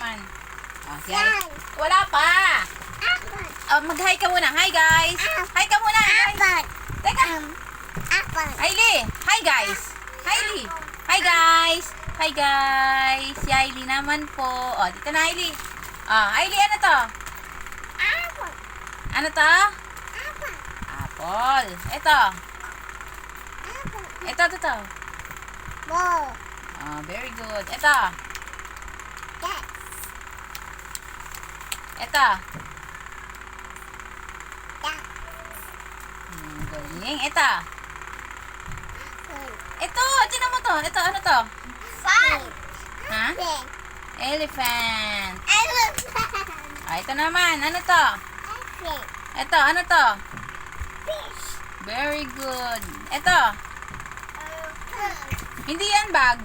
naman. Oh, si Hailey. Wala pa. Oh, mag-hi ka muna. Hi, guys. Hi ka muna. Hi. Teka. Hailey. Hi, guys. Hailey. Hi, guys. Hi, guys. Si Hailey naman po. Oh, dito na, Hailey. Oh, Hailey, ano to? Ano to? Apple. Ito. Ito, ito, ito. Oh, very good. Ito. Ito. Hmm, galing. Ito. Ito, tinan mo to. Ito, ano to? Ha? Elephant. Ah, ito naman. Ano to? Ito, ano to? Very good. Ito. Hindi yan bag.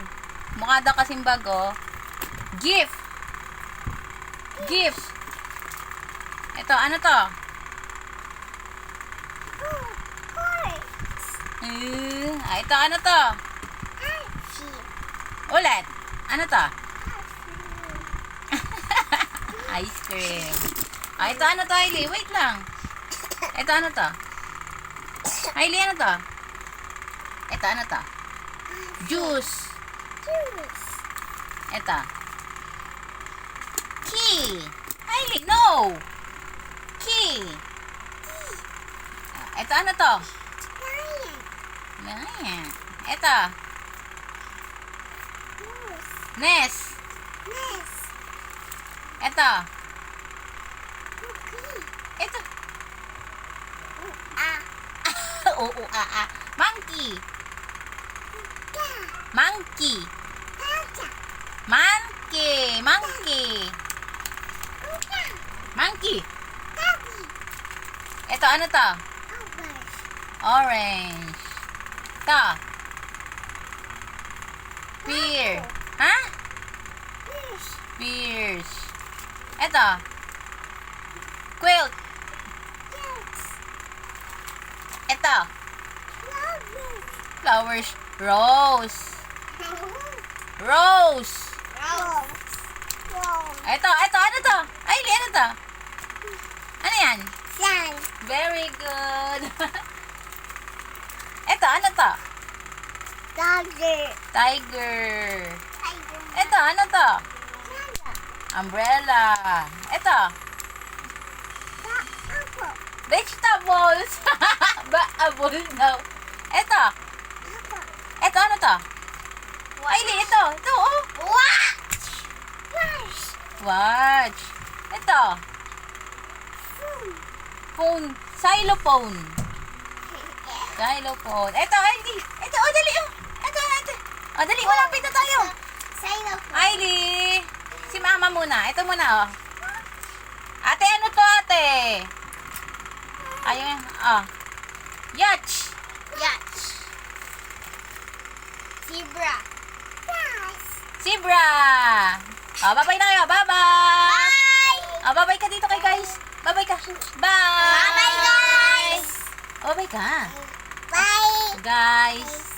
Mukha daw kasing bag, oh. Gift. Gift. Ito, ano to? Eh, ah, ito, ano to? Ulit. Ano to? Ice cream. Ah, ito, ano to, Hailey? Wait lang. Ito, ano to? Hailey, ano to? Ito, ano to? Juice. Ito. Key. Hailey, no! Key. Ah, Ito, ano to? Ayan. Ito. Nest. Ito. Ito. Oo, ah, ah. Monkey. Monkey. Monkey. Monkey. Monkey. Ito, ano to? Orange. Ito. Pear. Ha? Pears. Ito. Quilt. Ito. Flowers. Rose. Rose. Ito, ito, ano to? Ay, ano to? Ano yan? Very good. ito, ano to? Tiger. Ito, ano to? Umbrella. Ito. Vegetables. Baabol daw. Ito. Ito, ano to? Ay, li, ito. Ito, oh. Watch. Ito. Phone. Xylophone. Xylophone. Ito, li. Ito, oh, dali, oh. Ito, ito. Oh, dali, malapit na tayo. Kylie! Si mama muna. Ito muna, oh. Ate, ano to, ate? Ayun, oh. Yacht! Zebra. Zebra! Oh, bye-bye na kayo. Bye-bye! Bye! Oh, bye-bye ka dito kay guys. Bye-bye ka. Bye! Bye-bye, guys! Oh, bye-bye ka. Bye! Guys.